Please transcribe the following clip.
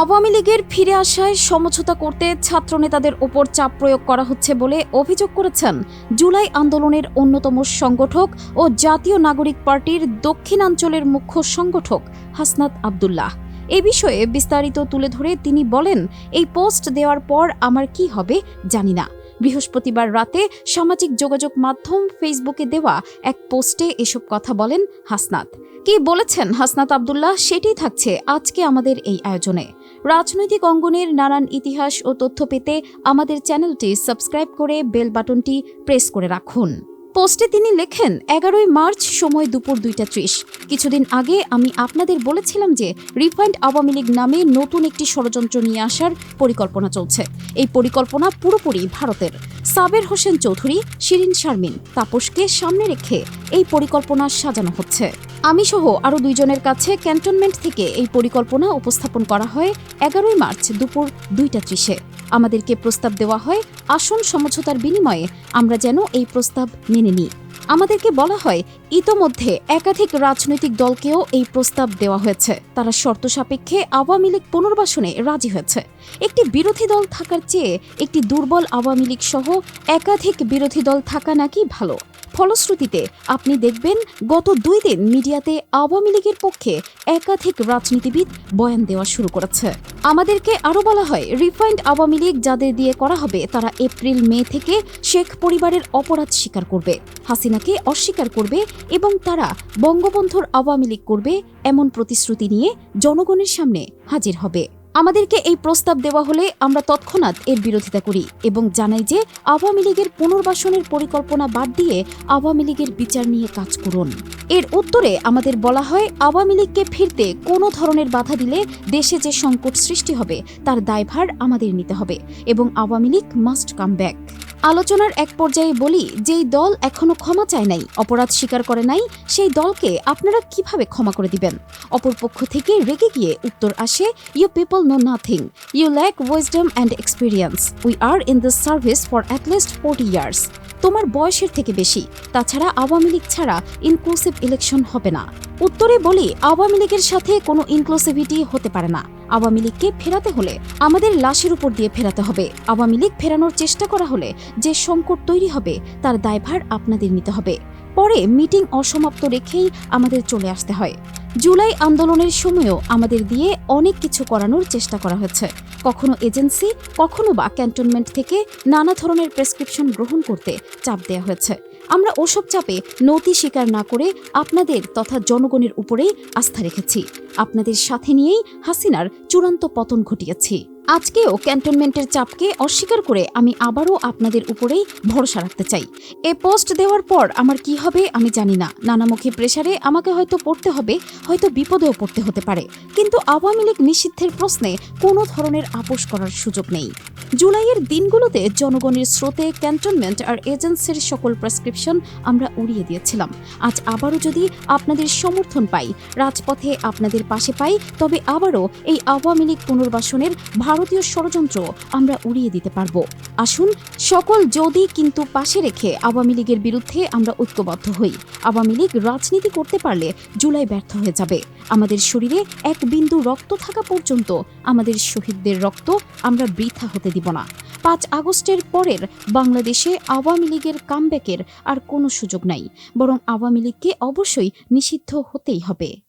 আওয়ামী লীগের ফিরে আসায় সমঝোতা করতে ছাত্রনেতাদের ওপর চাপ প্রয়োগ করা হচ্ছে বলে অভিযোগ করেছেন জুলাই আন্দোলনের অন্যতম সংগঠক ও জাতীয় নাগরিক পার্টির দক্ষিণাঞ্চলের মুখ্য সংগঠক হাসনাত আবদুল্লাহ। এ বিষয়ে বিস্তারিত তুলে ধরে তিনি বলেন, এই পোস্ট দেওয়ার পর আমার কি হবে জানি না। বৃহস্পতিবার রাতে সামাজিক যোগাযোগ মাধ্যম ফেসবুকে দেওয়া এক পোস্টে এসব কথা বলেন হাসনাত। কি বলেছেন হাসনাত আবদুল্লাহ? সেটাই থাকছে আজকে আমাদের এই আয়োজনে। রাজনৈতিক অঙ্গনের নানান ইতিহাস ও তথ্য পেতে আমাদের চ্যানেলটি সাবস্ক্রাইব করে বেল বাটনটি প্রেস করে রাখুন। পোস্টে তিনি লেখেন, এগারোই মার্চ সময় দুপুর দুইটা ত্রিশ। কিছুদিন আগে আমি আপনাদের বলেছিলাম যে রিফাইন্ড আওয়ামী লীগ নামে নতুন একটি ষড়যন্ত্র নিয়ে আসার পরিকল্পনা চলছে। এই পরিকল্পনা পুরোপুরি ভারতের। সাবের হোসেন চৌধুরী, শিরিন শারমিন, তাপসকে সামনে রেখে এই পরিকল্পনা সাজানো হচ্ছে। আমি সহ আরও দুইজনের কাছে ক্যান্টনমেন্ট থেকে এই পরিকল্পনা উপস্থাপন করা হয় এগারোই মার্চ দুপুর দুইটা ত্রিশে। আমাদেরকে প্রস্তাব দেওয়া হয়, আসন সমঝোতার বিনিময়ে আমরা যেন এই প্রস্তাব মেনে নিই। আমাদেরকে বলা হয় ইতোমধ্যে একাধিক রাজনৈতিক দলকেও এই প্রস্তাব দেওয়া হয়েছে। তারা শর্ত সাপেক্ষে আওয়ামী লীগ পুনর্বাসনে রাজি হয়েছে। একটি বিরোধী দল থাকার চেয়ে একটি দুর্বল আওয়ামী লীগ সহ একাধিক বিরোধী দল থাকা নাকি ভালো? ফলশ্রুতিতে আপনি দেখবেন, গত দুই দিন মিডিয়াতে আওয়ামী লীগের পক্ষে একাধিক রাজনীতিবিদ বয়ান দেওয়া শুরু করেছে। আমাদেরকে আরও বলা হয়, রিফাইন্ড আওয়ামী লীগ যাদের দিয়ে করা হবে, তারা এপ্রিল মে থেকে শেখ পরিবারের অপরাধ স্বীকার করবে। হাসিনাকে অস্বীকার করবে এবং তারা বঙ্গবন্ধুর আওয়ামী লীগ করবে এমন প্রতিশ্রুতি নিয়ে জনগণের সামনে হাজির হবে। আমাদেরকে এই প্রস্তাব দেওয়া হলে আমরা তৎক্ষণাৎ এর বিরোধিতা করি এবং জানাই যে আওয়ামী লীগের পুনর্বাসনের পরিকল্পনা বাদ দিয়ে আওয়ামী লীগের বিচার নিয়ে কাজ করুন। এর উত্তরে আমাদের বলা হয়, আওয়ামী লীগকে ফিরতে কোনো ধরনের বাধা দিলে দেশে যে সংকট সৃষ্টি হবে, তার দায়ভার আমাদের নিতে হবে এবং Awami League must come back. আলোচনার এক পর্যায়ে বলি, যেই দল এখনও ক্ষমা চায় নাই, অপরাধ স্বীকার করে নাই, সেই দলকে আপনারা কীভাবে ক্ষমা করে দিবেন? অপরপক্ষ থেকে রেগে গিয়ে উত্তর আসে you people know nothing you lack wisdom and experience we are in the service for at least forty years তোমার বয়সের থেকে বেশি। তাছাড়া আওয়ামী লীগ ছাড়া ইনক্লুসিভ ইলেকশন হবে না। উত্তরে বলি, আওয়ামী লীগের সাথে কোনো ইনক্লুসিভিটি হতে পারে না। আওয়ামী লীগকে ফেরাতে হলে আমাদের লাশের উপর দিয়ে ফেরাতে হবে। আওয়ামী লীগ ফেরানোর চেষ্টা করা হলে যে সংকট তৈরি হবে, তার দায়ভার আপনাদের নিতে হবে। পরে মিটিং অসমাপ্ত রেখেই আমাদের চলে আসতে হয়। জুলাই আন্দোলনের সময়ও আমাদের দিয়ে অনেক কিছু করানোর চেষ্টা করা হয়েছে কখনো এজেন্সি, কখনো বা ক্যান্টনমেন্ট থেকে নানা ধরনের প্রেসক্রিপশন গ্রহণ করতে চাপ দেওয়া হয়েছে। আমরা ওসব চাপে নতি স্বীকার না করে আপনাদের তথা জনগণের উপরেই আস্থা রেখেছি। আপনাদের সাথে নিয়েই হাসিনার চূড়ান্ত পতন ঘটিয়েছি। আজকেও ক্যান্টনমেন্টের চাপকে অস্বীকার করে আমি আবারও আপনাদের উপরেই ভরসা রাখতে চাই। এ পোস্ট দেওয়ার পর আমার কি হবে আমি জানি না। নানামুখী প্রেশারে আমাকে হয়তো পড়তে হবে, হয়তো বিপদেও পড়তে হতে পারে। কিন্তু আওয়ামী লীগ নিষিদ্ধের প্রশ্নে কোনো ধরনের আপোষ করার সুযোগ নেই। জুলাইয়ের দিনগুলোতে জনগণের স্রোতে ক্যান্টনমেন্ট আর এজেন্সির সকল প্রেসক্রিপশন আমরা উড়িয়ে দিয়েছিলাম। আজ আবারও যদি আপনাদের সমর্থন পাই, রাজপথে আপনাদের পাশে পাই, তবে আবারও এই আওয়ামী লীগ পুনর্বাসনের ভারতীয় ষড়যন্ত্র আমরা উড়িয়ে দিতে পারব। আসুন, সকল যদি কিন্তু পাশে রেখে আওয়ামী লীগের বিরুদ্ধে আমরা ঐক্যবদ্ধ হই। আওয়ামী লীগ রাজনীতি করতে পারলে জুলাই ব্যর্থ হয়ে যাবে। আমাদের শরীরে এক বিন্দু রক্ত থাকা পর্যন্ত আমাদের শহীদদের রক্ত আমরা বৃথা হতে দিব না। পাঁচ আগস্টের পরের বাংলাদেশে আওয়ামী লীগের কামব্যাকের আর কোনো সুযোগ নাই, বরং আওয়ামী লীগকে অবশ্যই নিষিদ্ধ হতেই হবে।